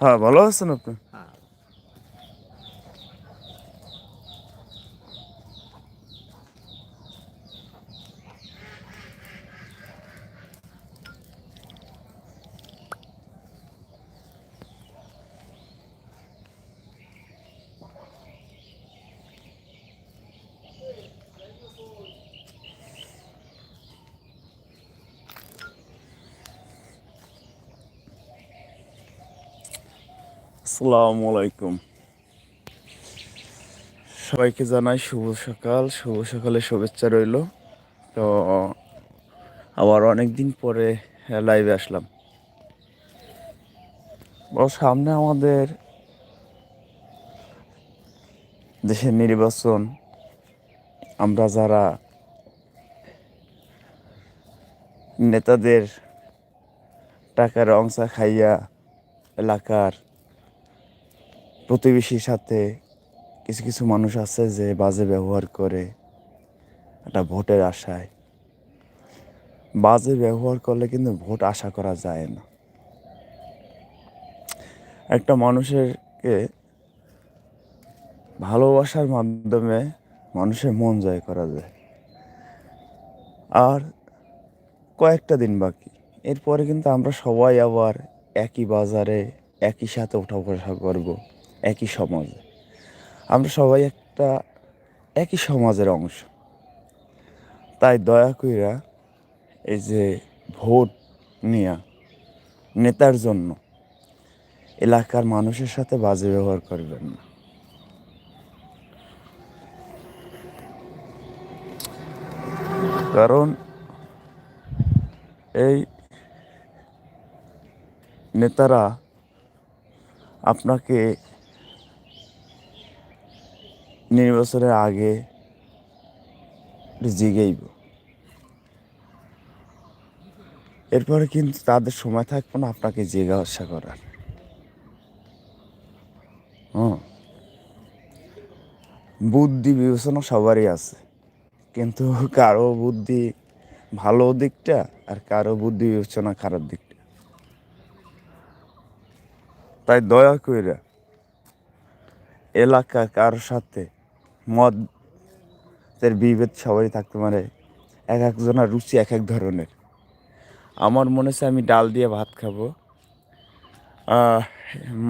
হ্যাঁ ভালো আছেন আপনি? আসসালামু আলাইকুম। সবাইকে জানাই শুভ সকাল। শুভ সকালে শুভেচ্ছা রইল। তো, আবার অনেক দিন পরে লাইভে আসলাম। সামনে আমাদের দেশের নির্বাচন। আমরা যারা নেতাদের টাকার অংশ খাইয়া এলাকার প্রতিবেশীর সাথে কিছু কিছু মানুষ আছে যে বাজে ব্যবহার করে একটা ভোটের আশায়। বাজে ব্যবহার করলে কিন্তু ভোট আশা করা যায় না। একটা মানুষেরকে ভালোবাসার মাধ্যমে মানুষের মন জয় করা যায়। আর কয়েকটা দিন বাকি। এরপরে কিন্তু আমরা সবাই আবার একই বাজারে একই সাথে ওঠা বসা করব। একই সমাজে আমরা সবাই একটা একই সমাজের অংশ। তাই দয়া কইরা এই যে ভোট নিয়া নেতার জন্য এলাকার মানুষের সাথে বাজে ব্যবহার করবেন না। কারণ এই নেতারা আপনাকে নির্বাচনের আগে জিগেইব এরপরে কিন্তু তাদের সময় থাকবে না, আপনাকে জিজ্ঞাসা করার। হুম। বুদ্ধি বিবেচনা সবারই আছে, কিন্তু কারও বুদ্ধি ভালো দিকটা আর কারও বুদ্ধি বিবেচনা খারাপ দিকটা। তাই দয়া কইরা এলাকা কারোর সাথে মদের বিভেদ সবারই থাকতে পারে। এক একজনের রুচি এক এক ধরনের। আমার মনে হচ্ছে আমি ডাল দিয়ে ভাত খাব।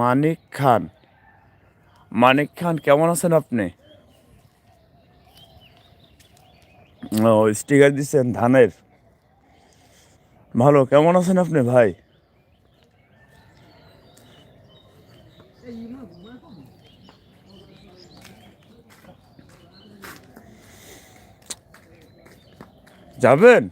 মানিক খান। মানিক খান, কেমন আছেন আপনি? ও স্টিকার দিচ্ছেন ধানের। ভালো, কেমন আছেন আপনি ভাই? যাবেন?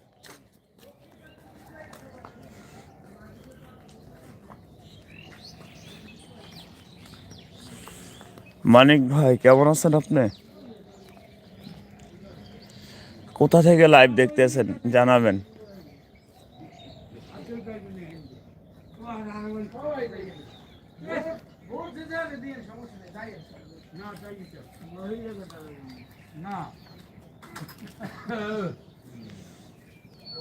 মানিক ভাই কেমন আছেন আপনি? কোথা থেকে লাইভ দেখতেছেন? জানাবেন। এখন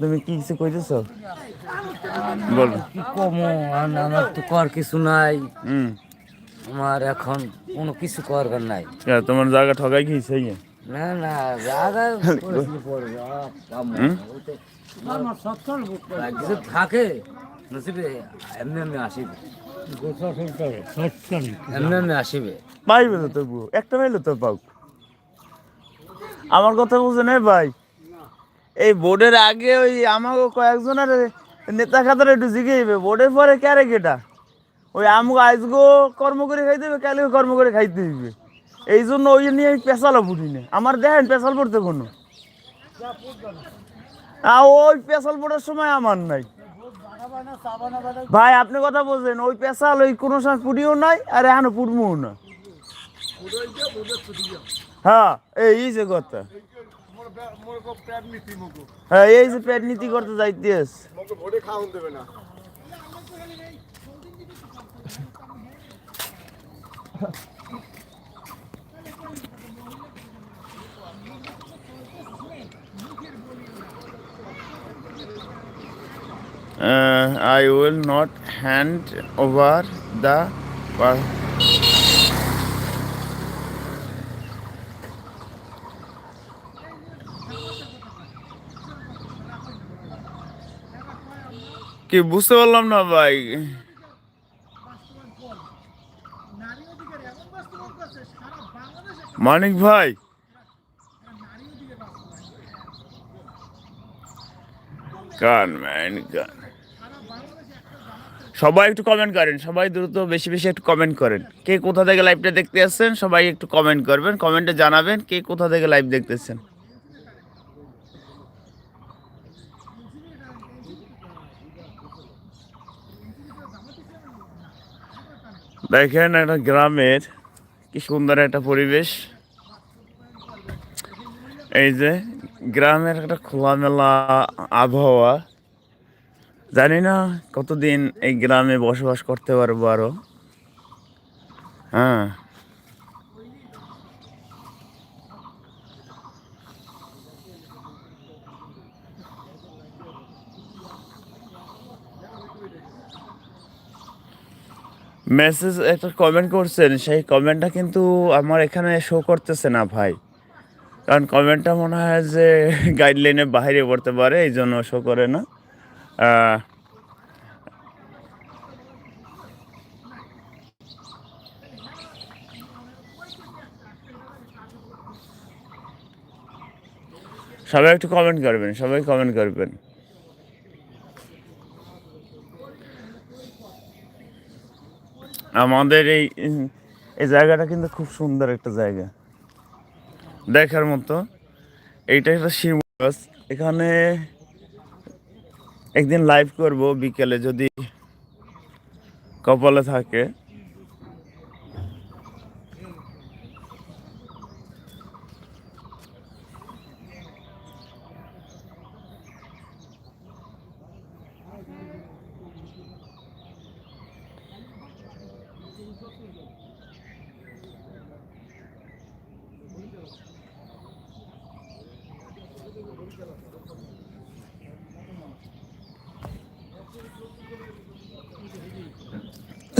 তুমি কি কিছু কইতেছ? বলো। কি কম? আমার তো কর কিছু নাই। হুম। আমার এখন কোনো কিছু করবার নাই। তোমার জায়গা ঠকাই কি সেই না না জায়গা কিছু থাকে? নসিবে এমনি এমনি আসিবে। এমনি এমনি আসিবে। পাইবে তো তবু একটা পাইলে তো পাও। আমার কথা বুঝে নেই ভাই। এই বোর্ডের আগে ওই আমাকে কয়েকজনের নেতা খাতার একটু জিগেইবে বোর্ডের পরে ক্যারে কেটা ওই আমাকে আজগো কর্ম করে খাইতে হবে, কালকে কর্ম করে খাইতে হইবে। এই জন্য ওই নিয়ে আমি পেশালও ফুটি না আমার দেখেন পেশাল পড়তে কোনো। ওই পেশাল পড়ার সময় আমার নাই। ভাই, আপনি কথা বলছেন, ওই পেশাল, ওই কোনো সময় পুড়িও নাই, আর এখনও পুড়মো না। হ্যাঁ এই যে কথা। হ্যাঁ এই যে পেট নীতি করতে যাইতেস Uh, I will not hand over the কি বুঝতে পারলাম না ভাই। মানিক ভাই। কান ম্যান জামাত সবাই একটু কমেন্ট করেন, সবাই দ্রুত বেশি বেশি একটু কমেন্ট করেন। কে কোথা থেকে লাইভটা দেখতে আসছেন, সবাই একটু কমেন্ট করবেন কমেন্টে জানাবেন কে কোথা থেকে লাইভ দেখতেছেন। দেখেন একটা গ্রামের কি সুন্দর একটা পরিবেশ। এই যে গ্রামের একটা খোলামেলা আবহাওয়া। জানি না কতদিন এই গ্রামে বসবাস করতে পারব আরও হ্যাঁ। মেসেজ, একটা কমেন্ট করছেন, সেই কমেন্টটা কিন্তু আমার এখানে শো করতেছে না ভাই। কারণ কমেন্টটা মনে হয় যে গাইডলাইনের বাইরে পড়তে পারে, এই জন্য শো করে না। সবাই একটু কমেন্ট করবেন, সবাই কমেন্ট করবেন। আমাদের এই এই জায়গাটা কিন্তু খুব সুন্দর একটা জায়গা। দেখার মতো। এইটা একটা শিব গাছ এখানে একদিন লাইভ করব বিকেলে যদি কপালে থাকে।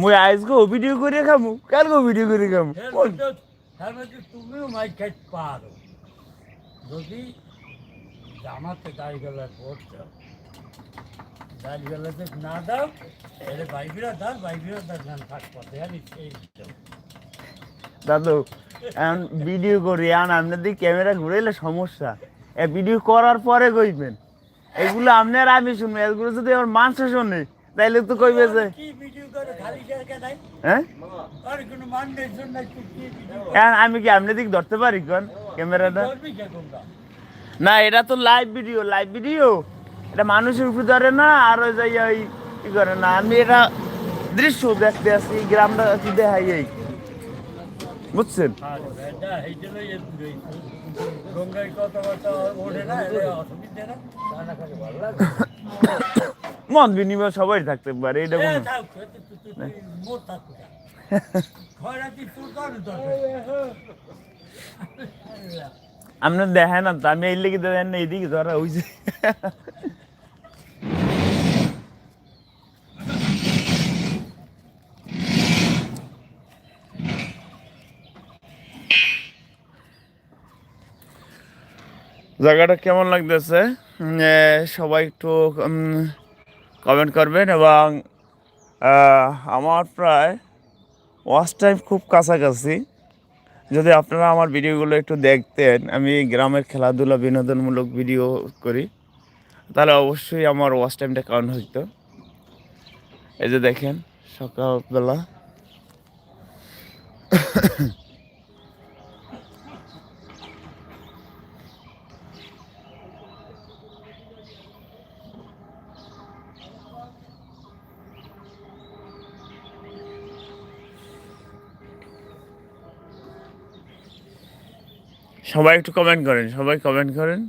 মুই আজকে ভিডিও করে খামু কালকে ভিডিও করে খামু। তুমিও মাইক খাইতে পারো। যদি জামাতে দাড়ি দাড়ি গেলাতে না দাও তাহলে বাইবিরা দাও বাইবিরা দাও গান থাক পথে আমি সেই দাদু এখন ভিডিও করি আপনার দিকে ক্যামেরা ঘুরাইলে সমস্যা। এ ভিডিও করার পরে কইবেন। এগুলো আপনার আমি শুনব এগুলো যদি আমার মানুষ শোনে তাইলে তো কইবে যে হ্যাঁ? আর আমি কি আপনার দিক ধরতে পারি কোন ক্যামেরাটা? না এটা তো লাইভ ভিডিও লাইভ ভিডিও এটা মানুষের উপরে ধরে না আর ওই যাই ওই কি করে না। আমি এটা দৃশ্য দেখতে আসি গ্রামটা দেখাই এই? বুঝছেন মত বিনিময় সবাই থাকতে পারে, এটা। আপনার দেখেন না, আমি এই লেগে দেখেন না এইদিকে ধরা হইছে জায়গাটা কেমন লাগতেছে? সবাই একটু কমেন্ট করবেন এবং আমার প্রায় ওয়াচ টাইম খুব কাছাকাছি। যদি আপনারা আমার ভিডিওগুলো একটু দেখতেন, আমি গ্রামের খেলাধুলা বিনোদনমূলক ভিডিও করি, তাহলে অবশ্যই আমার ওয়াচ টাইমটা কাউন্ট হইতো। এই যে দেখেন, সকালবেলা। সবাই একটু কমেন্ট করেন সবাই কমেন্ট করেন।